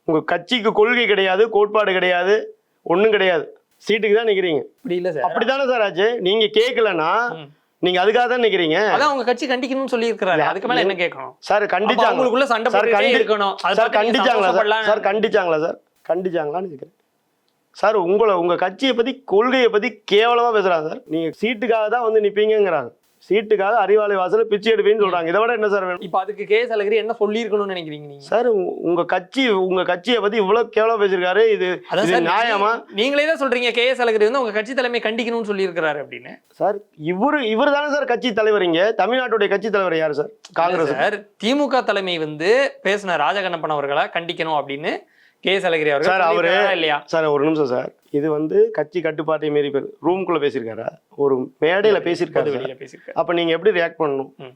S1: உங்க கட்சிக்கு கொள்கை கிடையாது கோட்பாடு கிடையாது ஒன்றும் கிடையாது. சீட்டுக்கு தான் நிற்கிறீங்க
S2: இப்படி இல்ல சார்.
S1: அப்படிதானே சார் ஆச்சு? நீங்க கேட்கலன்னா. நீங்க அதுக்காக தான் நிற்கிறீங்க
S2: அதான் உங்க கட்சி கண்டிக்கணும்னு சொல்லி இருக்கிறாரு அதுக்கு மேல என்ன கேட்கணும்?
S1: சார் கண்டிச்சாங்க
S2: அவங்களுக்குள்ள சண்டை
S1: சார்
S2: போட்டுட்டே
S1: கண்டி-
S2: இருக்கணும். அதை
S1: சார் கண்டிச்சாங்களா. சார்? கண்டிச்சாங்களா சார்? கண்டிச்சாங்களான்னு கேட்குறேன் சார் உங்களை உங்க கட்சியை பத்தி கொள்கையை பத்தி கேவலமா பேசுறாங்க சார். நீங்க சீட்டுக்காக தான் வந்து நிப்பீங்கங்கிறாங்க. சீட்டுக்காக அறிவாலய வாசல பிச்சை எடுப்பீங்கன்னு சொல்றாங்க. இதை விட என்ன சார் வேணும்?
S2: இப்ப அதுக்கு கே அழகிரி என்ன சொல்லி நினைக்கிறீங்க நீங்க?
S1: சார் உ- உங்க கட்சி உங்க கட்சியை பத்தி இவ்வளவு கேவலமா பேசியிருக்காரு. இது நியாயமா?
S2: நீங்களே தான் சொல்றீங்க கே அழகிரி வந்து உங்க கட்சி தலைமை கண்டிக்கணும்னு சொல்லி இருக்கிறாரு அப்படின்னு.
S1: சார் இவரு இவர் தானே சார் கட்சி தலைவர் இங்க? தமிழ்நாட்டுடைய கட்சி தலைவர் யாரு சார்? காங்கிரஸ்.
S2: சார் திமுக தலைமை வந்து பேசின ராஜகண்ணப்பன் அவர்களை கண்டிக்கணும் அப்படின்னு கே. எஸ் அழகிரி அவர்கள்
S1: சார், அவரு-
S2: இல்லையா?
S1: சார் ஒரு நிமிஷம் சார். இது வந்து கட்சி கட்டுப்பாட்டை மீறி ரூம்குள்ள பேசியிருக்காரா? ஒரு மேடையில பேசியிருக்காரு.
S2: வெளியில பேசியிருக்காரு.
S1: அப்ப நீங்க எப்படி ரியாக்ட் பண்ணணும்.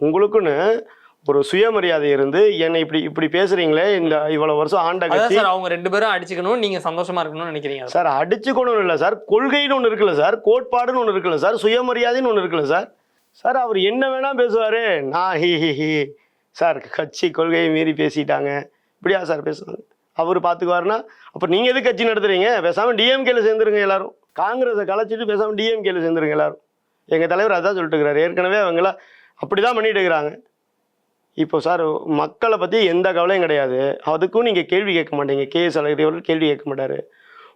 S1: உங்களுக்குன்னு ஒரு சுயமரியாதை இருந்து என்னை இப்படி இப்படி பேசுறீங்களே இந்த இவ்வளவு வருஷம் ஆண்ட கட்சி.
S2: சார் அவங்க ரெண்டு பேரும் அடிச்சுக்கணும் நீங்க சந்தோஷமா இருக்கணும்னு நினைக்கிறீங்க.
S1: சார் அடிச்சுக்கணும் இல்லை சார். கொள்கைன்னு ஒன்று இருக்குல்ல சார். கோட்பாடுன்னு ஒன்று இருக்குல்ல சார். சுயமரியாதைன்னு ஒன்று இருக்குல்ல சார். சார் அவர் என்ன வேணா பேசுவாரு. நான் ஹி ஹி ஹி. சார் கட்சி கொள்கையை மீறி பேசிட்டாங்க. இப்படியா சார் பேசுவாங்க அவர் பார்த்துக்குவாருன்னா அப்போ நீங்கள் எது கட்சி நடத்துறீங்க? பேசாமல் டிஎம்கேல சேர்ந்துருங்க எல்லாரும். காங்கிரஸை கலைச்சிட்டு பேசாமல் டிஎம்கேல சேர்ந்துருங்க எல்லாரும். எங்கள் தலைவர் அதான் சொல்லிட்டு இருக்கிறார். ஏற்கனவே அவங்களாம் அப்படி தான் பண்ணிட்டு இருக்கிறாங்க. இப்போ சார் மக்களை பற்றி எந்த கவலையும் கிடையாது. அதுக்கும் நீங்கள் கேள்வி கேட்க மாட்டீங்க. கே எஸ் அழகிரி அவர்கள் கேள்வி கேட்க மாட்டார்.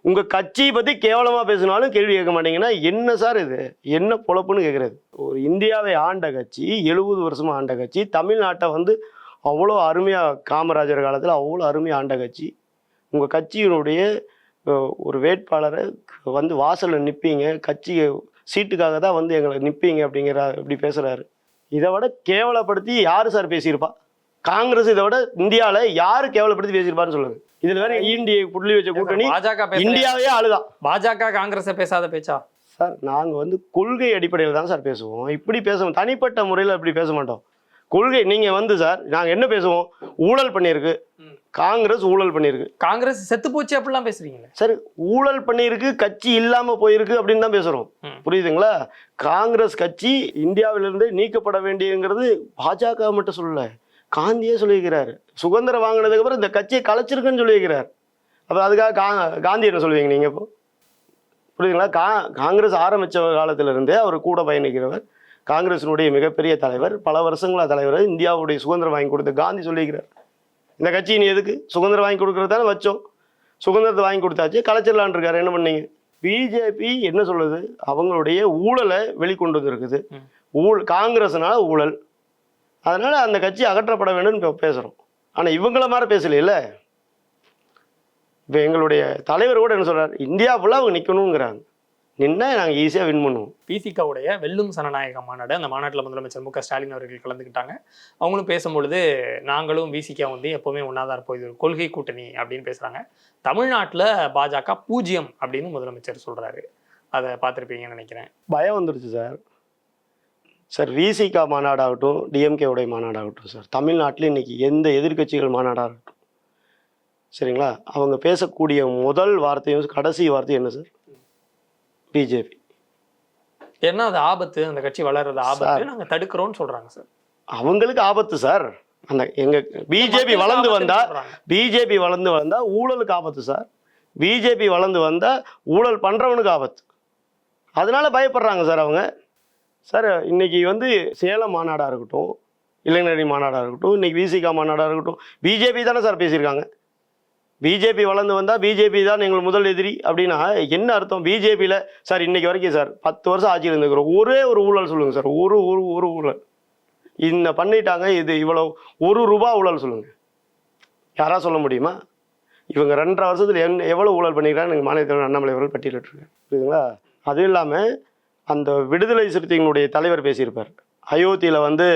S1: உங்கள் கட்சியை பற்றி கேவலமாக பேசினாலும் கேள்வி கேட்க மாட்டீங்கன்னா என்ன சார் இது? என்ன பொழப்புன்னு கேட்குறது? ஒரு இந்தியாவை ஆண்ட கட்சி எழுபது வருஷமாக ஆண்ட கட்சி தமிழ்நாட்டை வந்து அவ்வளோ அருமையாக காமராஜர் காலத்தில் அவ்வளோ அருமையாக ஆண்ட கட்சி. உங்கள் கட்சியினுடைய ஒரு வேட்பாளரை வந்து வாசலில் நிற்பீங்க கட்சி சீட்டுக்காக தான் வந்து எங்களை நிற்பீங்க அப்படிங்கிற இப்படி பேசுகிறாரு இதை விட கேவலப்படுத்தி யார் சார் பேசியிருப்பா? காங்கிரஸ் இதை விட இந்தியாவில் யார் கேவலப்படுத்தி பேசியிருப்பான்னு சொல்லுங்க. இதில் வேற இந்தியை புள்ளி வச்ச கூட்டணி
S2: பாஜக
S1: இந்தியாவே ஆளுதான்
S2: பாஜக காங்கிரஸ பேசாத பேச்சா?
S1: சார் நாங்கள் வந்து கொள்கை அடிப்படையில் தான் சார் பேசுவோம். இப்படி பேச தனிப்பட்ட முறையில் இப்படி பேச மாட்டோம். கொள்கை நீங்கள் வந்து சார் நாங்கள் என்ன பேசுவோம்? ஊழல் பண்ணியிருக்கு. காங்கிரஸ் ஊழல் பண்ணியிருக்கு.
S2: காங்கிரஸ் செத்து போச்சு அப்படிலாம் பேசுறீங்களே?
S1: சார் ஊழல் பண்ணியிருக்கு கட்சி இல்லாமல் போயிருக்கு அப்படின்னு தான் பேசுகிறோம்
S2: ம்.
S1: புரியுதுங்களா? காங்கிரஸ் கட்சி இந்தியாவிலிருந்து நீக்கப்பட வேண்டியங்கிறது பாஜக மட்டும் சொல்லல. காந்தியே சொல்லியிருக்கிறாரு. சுதந்திரம் வாங்கினதுக்கு அப்புறம் இந்த கட்சியை கலைச்சிருக்குன்னு சொல்லியிருக்கிறார். அப்போ அதுக்காக கா காந்தி என்ன சொல்லுவீங்க நீங்கள் இப்போ? புரியுதுங்களா? கா காங்கிரஸ் ஆரம்பித்த காலத்திலிருந்தே அவர் கூட பயணிக்கிறவர். காங்கிரசினுடைய மிகப்பெரிய தலைவர் பல வருஷங்களா தலைவர் இந்தியாவுடைய சுதந்திரம் வாங்கி கொடுத்த காந்தி சொல்லியிருக்கிறார். இந்த கட்சி நீ எதுக்கு? சுதந்திரம் வாங்கி கொடுக்கறது தானே வச்சோம். சுதந்திரத்தை வாங்கி கொடுத்தாச்சு கலைச்சிடலான் இருக்காரு. என்ன பண்ணீங்க? பிஜேபி என்ன சொல்லுது? அவங்களுடைய ஊழலை வெளிக்கொண்டு வந்திருக்குது. ஊழ் காங்கிரஸ்னால ஊழல். அதனால அந்த கட்சி அகற்றப்பட வேண்டும்னு இப்போ பேசுகிறோம் ஆனால் இவங்கள மாதிரி பேசலையில? இப்போ எங்களுடைய தலைவர் கூட என்ன சொல்றாரு? இந்தியா ஃபுல்லாக அவங்க நிற்கணுங்கிறாங்க நின்னா நாங்கள் ஈஸியாக வின் பண்ணுவோம்.
S2: பிசிகாவுடைய வெல்லும் சனநாயக மாநாடு அந்த மாநாட்டில் முதலமைச்சர் மு க ஸ்டாலின் அவர்கள் கலந்துக்கிட்டாங்க. அவங்களும் பேசும்பொழுது நாங்களும் பிசிகா வந்து எப்போவுமே ஒன்றாதான் இருப்போம் இது ஒரு கொள்கை கூட்டணி அப்படின்னு பேசுகிறாங்க தமிழ்நாட்டில் பாஜக பூஜ்ஜியம் அப்படின்னு முதலமைச்சர் சொல்கிறாரு அதை பார்த்துருப்பீங்கன்னு நினைக்கிறேன்.
S1: பயம் வந்துருச்சு சார். சார் விசிகா மாநாடாகட்டும் டிஎம்கே உடைய மாநாடாகட்டும் சார் தமிழ்நாட்டில் இன்னைக்கு எந்த எதிர்க்கட்சிகள் மாநாடாக இருக்கட்டும். சரிங்களா? அவங்க பேசக்கூடிய முதல் வார்த்தையும் கடைசி வார்த்தையும் என்ன சார்? பிஜேபி.
S2: ஏன்னா அது ஆபத்து அந்த கட்சி வளர்றது ஆபத்து நாங்கள் தடுக்கிறோம்னு சொல்கிறாங்க சார்.
S1: அவங்களுக்கு ஆபத்து சார். அந்த எங்க பிஜேபி வளர்ந்து வந்தா. பிஜேபி வளர்ந்து வந்தா ஊழலுக்கு ஆபத்து சார். பிஜேபி வளர்ந்து வந்தா ஊழல் பண்றவனுக்கு ஆபத்து. அதனால பயப்படுறாங்க சார் அவங்க. சார் இன்னைக்கு வந்து சேலம் மாநாடா இருக்கட்டும் இளைஞரணி மாநாடா இருக்கட்டும் இன்னைக்கு விசிகா மாநாடா இருக்கட்டும் பிஜேபி தானே சார் பேசியிருக்காங்க. பிஜேபி வளர்ந்து வந்தால் பிஜேபி தான் எங்கள் முதல் எதிரி அப்படின்னா என்ன அர்த்தம்? பிஜேபியில் சார் இன்னைக்கு வரைக்கும் சார் பத்து வருஷம் ஆட்சியில் இருந்துக்கிறோம் ஒரே ஒரு ஊழல் சொல்லுங்கள் சார். ஒரு ஒரு ஒரு ஊழல். இந்த பண்ணிட்டாங்க இது இவ்வளோ ஒரு ரூபா ஊழல் சொல்லுங்கள் யாராக சொல்ல முடியுமா? இவங்க ரெண்டரை வருஷத்தில் என் எவ்வளோ ஊழல் பண்ணிக்கிறாங்க எனக்கு மாநில தலைவர் அண்ணாமலை அவர்கள் புரியுதுங்களா? அதுவும் இல்லாமல் அந்த விடுதலை சிறுத்தைகளுடைய தலைவர் பேசியிருப்பார். அயோத்தியில் வந்து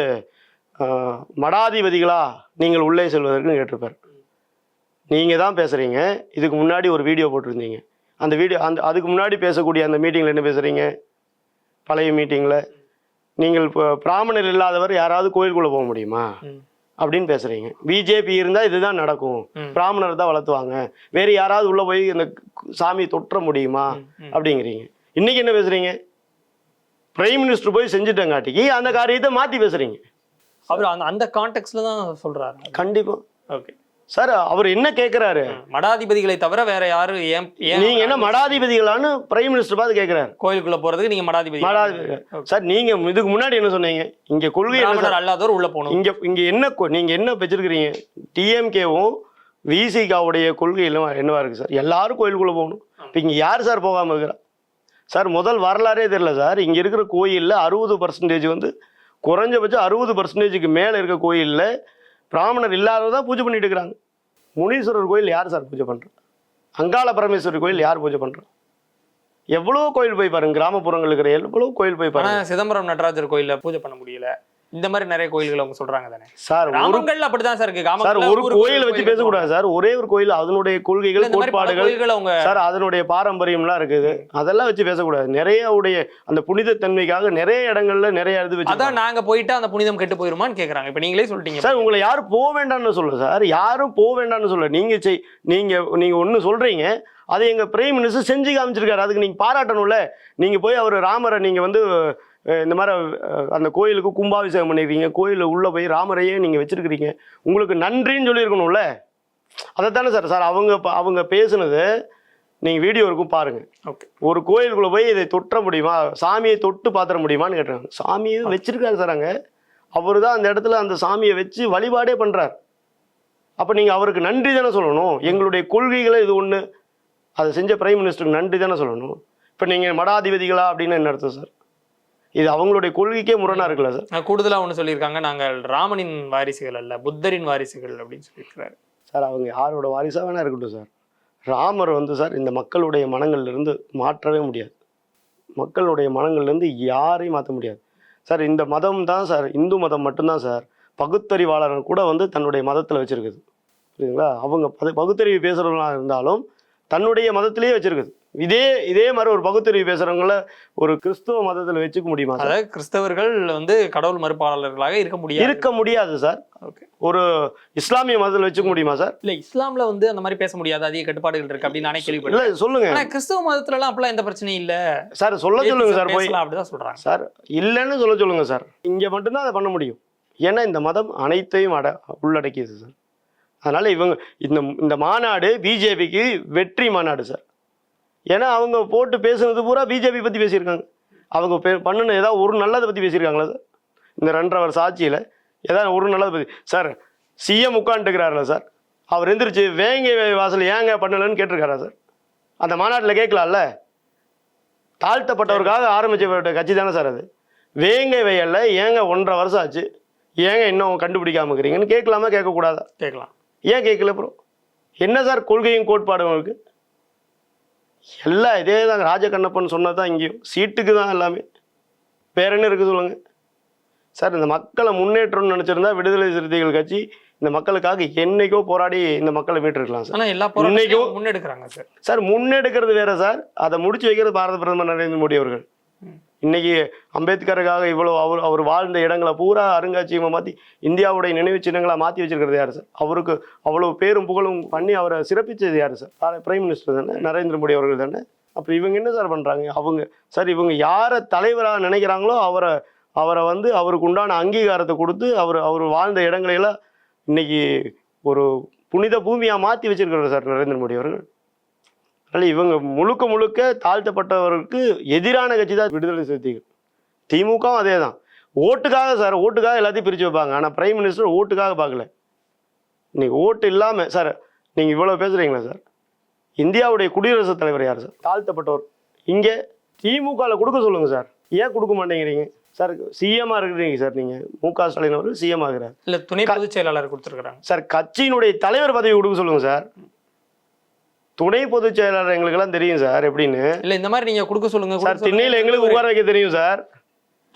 S1: மடாதிபதிகளா நீங்கள் உள்ளே செல்வதற்குன்னு கேட்டிருப்பார். நீங்கள் தான் பேசுகிறீங்க இதுக்கு முன்னாடி ஒரு வீடியோ போட்டிருந்தீங்க. அந்த வீடியோ அந்த அதுக்கு முன்னாடி பேசக்கூடிய அந்த மீட்டிங்கில் என்ன பேசுகிறீங்க பழைய மீட்டிங்கில் நீங்கள் இப்போ பிராமணர் இல்லாதவர் யாராவது கோயிலுக்குள்ளே போக முடியுமா. அப்படின்னு பேசுகிறீங்க பிஜேபி இருந்தால் இதுதான் நடக்கும். பிராமணர் தான் வளர்த்துவாங்க. வேறு யாராவது உள்ளே போய் இந்த சாமியை தொற்ற முடியுமா. அப்படிங்கிறீங்க. இன்னைக்கு என்ன பேசுகிறீங்க பிரைம் மினிஸ்டர் போய் செஞ்சுட்டங்காட்டிக்கு அந்த காரியத்தை மாற்றி பேசுகிறீங்க
S2: அவர் அந்த அந்த கான்டெக்ட்ல தான் சொல்றாரு.
S1: கண்டிப்பாக
S2: ஓகே
S1: சார் அவர் என்ன கேட்குறாரு
S2: மடாதிபதிகளை தவிர வேற யாரும் ஏன்
S1: நீங்க என்ன மடாதிபதிகளான்னு பிரைம் மினிஸ்டர் பார்த்து கேட்குறாரு
S2: கோயிலுக்குள்ள போறதுக்கு நீங்க மடாதிபதி.
S1: மடாதிபதி. சார் நீங்க இதுக்கு முன்னாடி என்ன சொன்னீங்க? இங்க கொள்கை
S2: அல்லாதவர் உள்ள போகணும்.
S1: இங்க இங்க என்ன நீங்க என்ன வச்சிருக்கிறீங்க? டிஎம்கேவும் விசிகாவுடைய கொள்கையிலும் என்னவா இருக்கு சார்? எல்லாரும் கோயிலுக்குள்ள போகணும். இப்போ இங்க யார் சார் போகாம இருக்கிறா? சார் முதல் வரலாறே தெரியல சார். இங்க இருக்கிற கோயில்ல அறுபது பர்சன்டேஜ் வந்து குறைஞ்சபட்சம் அறுபது பர்சன்டேஜுக்கு மேல இருக்க கோயில்ல பிராமணர் இல்லாததான் பூஜை பண்ணிட்டு இருக்கிறாங்க. முனீஸ்வரர் கோயில் யார் சார் பூஜை பண்றா? அங்காள பரமேஸ்வரர் கோயில் யார் பூஜை பண்றா? எவ்வளோ கோயில் போய் பாருங்க கிராமப்புறங்கள் இருக்கிற எவ்வளோ கோயில் போய் பாருங்க.
S2: சிதம்பரம் நடராஜர் கோயில்ல பூஜை பண்ண முடியல. இந்த மாதிரி நிறைய கோயில்கள் அவங்க சொல்றாங்க தானே?
S1: சார் ஒரு
S2: கிராமங்கள்ல அப்படிதான் சார் இருக்கு.
S1: சார் ஒரு கோயிலை வச்சு பேசக்கூடாது சார். ஒரே ஒரு கோயில் அதனுடைய கொள்கைகள் கோட்பாடுகள்
S2: அவங்க
S1: சார் அதனுடைய பாரம்பரியம்லாம் இருக்குது. அதெல்லாம் வச்சு பேசக்கூடாது. நிறைய உடைய அந்த புனித தன்மைக்காக நிறைய இடங்கள்ல நிறைய இது வச்சு
S2: அதான் நாங்க போயிட்டு அந்த புனிதம் கெட்டு போயிருமான்னு கேக்குறாங்க. இப்ப நீங்களே சொல்லிட்டீங்க.
S1: சார் உங்களை யாரும் போக வேண்டாம்னு சொல்ல சார். யாரும் போக வேண்டாம்னு சொல்ல நீங்க செய் நீங்க நீங்க ஒண்ணு சொல்றீங்க. அதை எங்க பிரைம் மினிஸ்டர் செஞ்சு காமிச்சிருக்காரு. அதுக்கு நீங்க பாராட்டணும்ல. நீங்க போய் அவர் ராமரை நீங்க வந்து இந்த மாதிரி அந்த கோயிலுக்கு கும்பாபிஷேகம் பண்ணிருக்கீங்க. கோயிலில் உள்ள போய் ராமரையே நீங்க வச்சிருக்கிறீங்க. உங்களுக்கு நன்றின்னு சொல்லியிருக்கணும்ல? அதைத்தானே சார் சார் அவங்க அவங்க பேசுனது நீங்க வீடியோ இருக்கும் பாருங்க.
S2: ஓகே.
S1: ஒரு கோயிலுக்குள்ள போய் இதை தொட்ட முடியுமா? சாமியை தொட்டு பாத்திர முடியுமான்னு கேட்டாங்க. சாமியை வச்சிருக்காரு சார் அங்க. அவர் தான் அந்த இடத்துல அந்த சாமியை வச்சு வழிபாடே பண்றார். அப்ப நீங்க அவருக்கு நன்றி தானே சொல்லணும்? எங்களுடைய கொள்கைகளை இது ஒண்ணு. அதை செஞ்ச பிரைம் மினிஸ்டருக்கு நன்றி தானே சொல்லணும்? இப்ப நீங்க மடாதிபதிகளா அப்படின்னு என்ன அர்த்தம் சார்? இது அவங்களுடைய கொள்கைக்கே முரணா இருக்குல்ல சார்?
S2: நான் கூடுதலா ஒண்ணு சொல்லியிருக்காங்க. நாங்கள் ராமனின் வாரிசுகள் அல்ல புத்தரின் வாரிசுகள் அப்படின்னு சொல்லியிருக்கிறாரு.
S1: சார் அவங்க யாரோட வாரிசா வேணா இருக்கட்டும் சார். ராமர் வந்து சார் இந்த மக்களுடைய மனங்கள்ல இருந்து மாற்றவே முடியாது. மக்களுடைய மனங்கள்ல இருந்து யாரையும் மாற்ற முடியாது. சார் இந்த மதம் தான் சார் இந்து மதம் மட்டும்தான் சார் பகுத்தறிவாளர் கூட வந்து தன்னுடைய மதத்தில் வச்சிருக்குது. புரியுதுங்களா? அவங்க பகுத்தறிவு பேசுகிறவங்களா இருந்தாலும் தன்னுடைய மதத்திலேயே வச்சிருக்குது. இதே இதே மாதிரி ஒரு பகுத்தறிவு பேசுறவங்கள ஒரு கிறிஸ்துவ மதத்தில் வச்சுக்க முடியுமா சார்?
S2: அதாவது கிறிஸ்தவர்கள் வந்து கடவுள் மறுப்பாளர்களாக இருக்க முடியாது.
S1: இருக்க முடியாது சார். ஒரு இஸ்லாமிய மதத்தில் வச்சுக்க முடியுமா சார்?
S2: இல்ல இஸ்லாம்ல வந்து அந்த மாதிரி பேச முடியாது. அதிக கட்டுப்பாடுகள் இருக்கு அப்படின்னு நானே கேள்விப்பட்டேன்.
S1: சொல்லுங்க.
S2: கிறிஸ்தவ மதத்துல எல்லாம் அப்பெல்லாம் எந்த பிரச்சனையும் இல்ல.
S1: சார் சொல்ல சொல்லுங்க சார் போய்.
S2: அப்படிதான் சொல்றாங்க.
S1: சார் இல்லைன்னு சொல்ல சொல்லுங்க சார். இங்கே மட்டும்தான் அதை பண்ண முடியும். ஏன்னா இந்த மதம் அனைத்தையும் அட உள்ளடக்கியது சார். அதனால இவங்க இந்த இந்த மாநாடு பிஜேபிக்கு வெற்றி மாநாடு சார். ஏன்னா அவங்க போட்டு பேசுனது பூரா பிஜேபி பற்றி பேசியிருக்காங்க. அவங்க பண்ணுன ஏதாவது ஒரு நல்லதை பற்றி பேசியிருக்காங்களா சார் இந்த ரெண்டரை வருஷம் ஆட்சியில் ஏதாவது ஒரு நல்லதை பற்றி சார் சிஎம் உட்காந்துக்கிறாருல சார். அவர் எந்திரிச்சு வேங்க வாசல் ஏங்க பண்ணலைன்னு கேட்டிருக்காரா சார்? அந்த மாநாட்டில் கேட்கலாம்ல? தாழ்த்தப்பட்டவருக்காக ஆரம்பிச்ச கட்சி தானே சார் அது? வேங்க வயல்ல ஏங்க ஒன்றரை வருஷம் ஆச்சு? ஏங்க இன்னும் கண்டுபிடிக்காம இருக்கிறீங்கன்னு கேட்கலாமா கேட்கக்கூடாதா?
S2: கேட்கலாம்.
S1: ஏன் கேட்கல ப்ரோ என்ன சார் கொள்கையும் கோட்பாடும் இருக்கு எல்லாம் இதே தான் ராஜகண்ணப்பன் சொன்னது தான் இங்கேயும். சீட்டுக்கு தான் எல்லாமே. வேற என்ன இருக்குது சொல்லுங்க. சார் இந்த மக்களை முன்னேற்றம்னு நினச்சிருந்தா விடுதலை சிறுத்தைகள் கட்சி இந்த மக்களுக்காக என்னைக்கோ போராடி இந்த மக்களை மீட்டிருக்கலாம் சார்.
S2: ஆனா எல்லா போராட்டம் முன்னெடுக்கிறாங்க சார்.
S1: சார் முன்னெடுக்கிறது வேற சார். அதை முடிச்சு வைக்கிறது பாரத பிரதமர் நரேந்திர மோடி அவர்கள். இன்னைக்கு அம்பேத்கருக்காக இவ்வளோ அவர் அவர் வாழ்ந்த இடங்களை பூரா அருங்காட்சியகமாக மாற்றி இந்தியாவுடைய நினைவு சின்னங்களாக மாற்றி வச்சிருக்கிறது யார் சார்? அவருக்கு அவ்வளோ பேரும் புகழும் பண்ணி அவரை சிறப்பித்தது யார் சார்? பிரைம் மினிஸ்டர் தானே நரேந்திர மோடி அவர்கள் தானே? அப்போ இவங்க என்ன சார் பண்ணுறாங்க அவங்க சார் இவங்க யாரை தலைவராக நினைக்கிறாங்களோ அவரை அவரை வந்து அவருக்கு உண்டான அங்கீகாரத்தை கொடுத்து அவர் அவர் வாழ்ந்த இடங்களையெல்லாம் இன்னைக்கு ஒரு புனித பூமியாக மாற்றி வச்சிருக்கிறார் சார் நரேந்திர மோடி அவர்கள். அதனால் இவங்க முழுக்க முழுக்க தாழ்த்தப்பட்டவருக்கு எதிரான கட்சி தான் விடுதலை சிறுத்தைகள். திமுகவும் அதே தான் ஓட்டுக்காக சார் ஓட்டுக்காக எல்லாத்தையும் பிரித்து வைப்பாங்க. ஆனால் பிரைம் மினிஸ்டர் ஓட்டுக்காக பார்க்கல. இன்னைக்கு ஓட்டு இல்லாமல் சார் நீங்கள் இவ்வளோ பேசுகிறீங்களா சார்? இந்தியாவுடைய குடியரசுத் தலைவர் யார் சார்? தாழ்த்தப்பட்டவர். இங்கே திமுகவில் கொடுக்க சொல்லுங்கள் சார். ஏன் கொடுக்க மாட்டேங்கிறீங்க? சார் சிஎம்மாக இருக்கிறீங்க சார் நீங்கள் மு க ஸ்டாலின் அவர்கள் சிஎம் ஆகிறார்
S2: இல்ல துணை பொதுச் செயலாளர் கொடுத்துருக்காங்க
S1: சார் கட்சியினுடைய தலைவர் பதவி கொடுக்க சொல்லுங்கள் சார். துணை பொதுச் செயலாளர் எங்களுக்கெல்லாம் தெரியும் சார் எப்படின்னு.
S2: இல்ல இந்த மாதிரி நீங்க கொடுக்க சொல்லுங்க
S1: சார். திண்ணையில எங்களுக்கு உட்கார வைக்க தெரியும் சார்.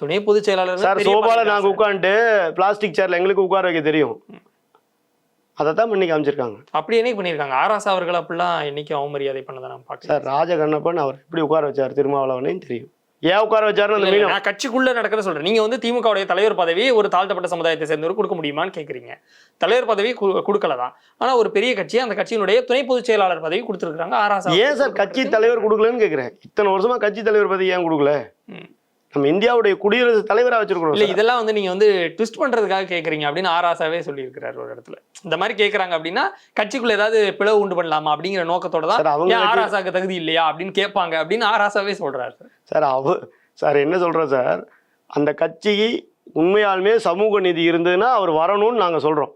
S2: துணை பொதுச் செயலாளர்
S1: சார் சோபால நாங்க
S2: சார்?
S1: உட்காந்துட்டு பிளாஸ்டிக் சேர்ல எங்களுக்கு உட்கார வைக்க தெரியும். அதை தான் பண்ணி காமிச்சிருக்காங்க.
S2: அப்படி என்னைக்கு பண்ணிருக்காங்க ஆராசா அவர்கள் அப்படிலாம் என்னைக்கு அவமரியாதை பண்ணதை நான் பார்க்கல.
S1: சார் ராஜகண்ணப்பன் அவர் எப்படி உட்கார வச்சார் திருமாவளவனையும் தெரியும். ஏன் உட்கார வச்சாருன்னு அந்த மீனம்?
S2: நான் கட்சிக்குள்ள நடக்கிறத சொல்றேன். நீங்க வந்து திமுகவுடைய தலைவர் பதவி ஒரு தாழ்த்தப்பட்ட சமுதாயத்தை சேர்ந்தவர் கொடுக்க முடியுமான்னு கேக்குறீங்க. தலைவர் பதவி கொடுக்கல தான் ஆனா ஒரு பெரிய கட்சி அந்த கட்சியினுடைய துணை பொதுச் செயலாளர் பதவி கொடுத்திருக்காங்க ஆராசா
S1: ஏன் சார் கட்சி தலைவர் கொடுக்கலன்னு கேக்குறேன். இத்தனை வருஷமா கட்சி தலைவர் பதவி ஏன் கொடுக்கல. நம்ம இந்தியாவுடைய குடியரசுத் தலைவராக வச்சிருக்கிறோம்
S2: இல்ல
S1: சார்.
S2: இதெல்லாம் வந்து நீங்க வந்து ட்விஸ்ட் பண்றதுக்காக கேக்குறீங்க. அப்படின்னு ஆராசாவே சொல்லியிருக்கிறாரு ஒரு இடத்துல. இந்த மாதிரி கேக்குறாங்க அப்படின்னா கட்சிக்குள்ள ஏதாவது பிளவு உண்டு பண்ணலாமா அப்படிங்கிற நோக்கத்தோட தான்
S1: சார் அவங்க கட்சி-
S2: ஆராசாக்கு தகுதி இல்லையா அப்படின்னு கேட்பாங்க அப்படின்னு ஆராசாவே சொல்றாரு
S1: சார். அவ சார் என்ன சொல்கிறோம் சார்? அந்த கட்சிக்கு உண்மையாலுமே சமூக நீதி இருந்ததுன்னா அவர் வரணும்னு நாங்கள் சொல்கிறோம்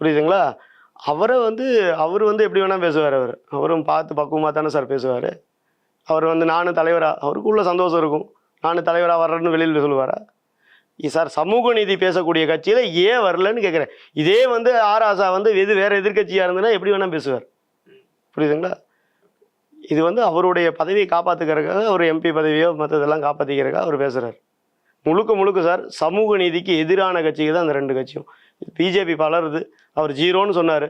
S1: புரியுதுங்களா? அவரை வந்து அவர் வந்து எப்படி வேணால் பேசுவார் அவர். அவரும் பார்த்து பக்குவமாக தானே சார் பேசுவார். அவர் வந்து நானும் தலைவராக அவருக்குள்ள சந்தோஷம் இருக்கும். நானும் தலைவராக வர்றேன்னு வெளியில் சொல்லுவாரா? சார் சமூக நீதி பேசக்கூடிய கட்சியில் ஏன் வரலன்னு கேட்குறேன் இதே வந்து ஆர் ஆசா வந்து எது வேறு எதிர்க்கட்சியாக இருந்ததுன்னா எப்படி வேணால் பேசுவார். புரியுதுங்களா? இது வந்து அவருடைய பதவியை காப்பாற்றுக்கிறதுக்காக அவர் எம்பி பதவியோ மற்றதெல்லாம் காப்பாற்றிக்கிறதுக்காக அவர் பேசுகிறார் முழுக்க முழுக்க சார் சமூக நீதிக்கு எதிரான கட்சிகள் தான் அந்த ரெண்டு கட்சியும். பிஜேபி பலருது. அவர் ஜீரோன்னு சொன்னார்.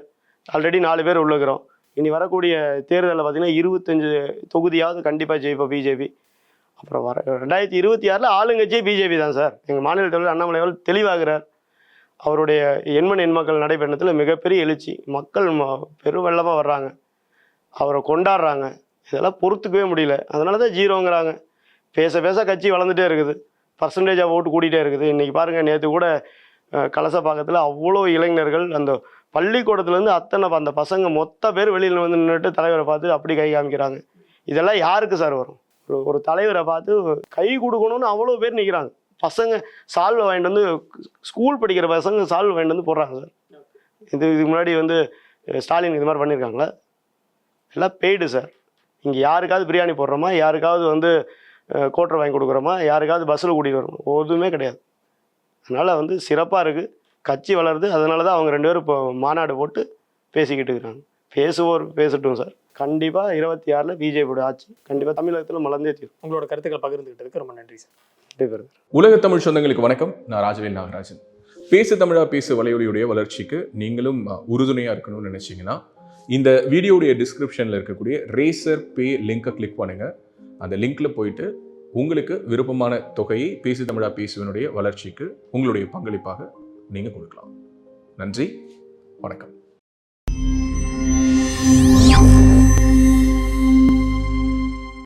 S1: ஆல்ரெடி நாலு பேர் உள்ளுக்கிறோம். இனி வரக்கூடிய தேர்தலில் பார்த்தீங்கன்னா இருபத்தஞ்சு தொகுதியாவது கண்டிப்பாக ஜெயிப்போம் பிஜேபி. அப்புறம் வர ரெண்டாயிரத்தி இருபத்தி ஆறில் ஆளுங்கட்சியே பிஜேபி தான் சார். எங்கள் மாநில தலைவர் அண்ணாமலை அவர்கள் தெளிவாகிறார். அவருடைய எண்மண் எண்மக்கள் நடைபெறத்தில் மிகப்பெரிய எழுச்சி. மக்கள் ம- பெருவெள்ளமாக வர்றாங்க. அவரை கொண்டாடுறாங்க. இதெல்லாம் பொறுத்துக்கவே முடியல. அதனால தான் ஜீரோங்கிறாங்க. பேச பேச கட்சி வளர்ந்துட்டே இருக்குது. பர்சன்டேஜாக ஓட்டு கூட்டிகிட்டே இருக்குது. இன்றைக்கி பாருங்கள் நேற்று கூட கலசப்பாக்கத்தில் அவ்வளோ இளைஞர்கள் அந்த பள்ளிக்கூடத்துலேருந்து அத்தனை அந்த பசங்க மொத்த பேர் வெளியில் வந்து நின்றுட்டு தலைவரை பார்த்து அப்படி கை காமிக்கிறாங்க. இதெல்லாம் யாருக்கு சார் வரும்? ஒரு ஒரு தலைவரை பார்த்து கை கொடுக்கணும்னு அவ்வளோ பேர் நிற்கிறாங்க பசங்க சால்வை வாங்கிட்டு வந்து ஸ்கூல் படிக்கிற பசங்க சால்வை வாங்கிட்டு வந்து போடுறாங்க சார். இது இதுக்கு முன்னாடி வந்து ஸ்டாலின் இது மாதிரி பண்ணியிருக்காங்களா? எல்லாம் பெய்டு சார். இங்கே யாருக்காவது பிரியாணி போடுறோமா? யாருக்காவது வந்து கோட்டர் வாங்கி கொடுக்குறோமா? யாருக்காவது பஸ்ஸில் கூட்டிகிட்டு வரோமா எதுவுமே கிடையாது. அதனால் வந்து சிறப்பாக இருக்குது கட்சி வளருது. அதனால தான் அவங்க ரெண்டு பேரும் இப்போ மாநாடு போட்டு பேசிக்கிட்டு இருக்கிறாங்க. பேசுவோர் பேசட்டும் சார். கண்டிப்பாக இருபத்தி ஆறில் பிஜேபியோட ஆட்சி கண்டிப்பாக தமிழகத்தில் மலர்ந்தே தீரும்.
S2: உங்களோட கருத்துக்கள் பகிர்ந்துகிட்டதுக்கு ரொம்ப நன்றி சார்.
S3: உலக தமிழ் சொந்தங்களுக்கு வணக்கம். நான் ராஜவேல் நாகராஜன். பேசு தமிழா பேசு வலையொலியுடைய வளர்ச்சிக்கு நீங்களும் அஹ், உறுதுணையா இருக்கணும்னு நினைச்சீங்கன்னா இந்த வீடியோடைய டிஸ்கிரிப்ஷன்ல இருக்கக்கூடிய ரேசர் பே லிங்கை கிளிக் பண்ணுங்க. அந்த லிங்க்ல போயிட்டு உங்களுக்கு விருப்பமான தொகையை பேசு தமிழா பேசுவனுடைய வளர்ச்சிக்கு உங்களுடைய பங்களிப்பாக நீங்க கொடுக்கலாம். நன்றி. வணக்கம்.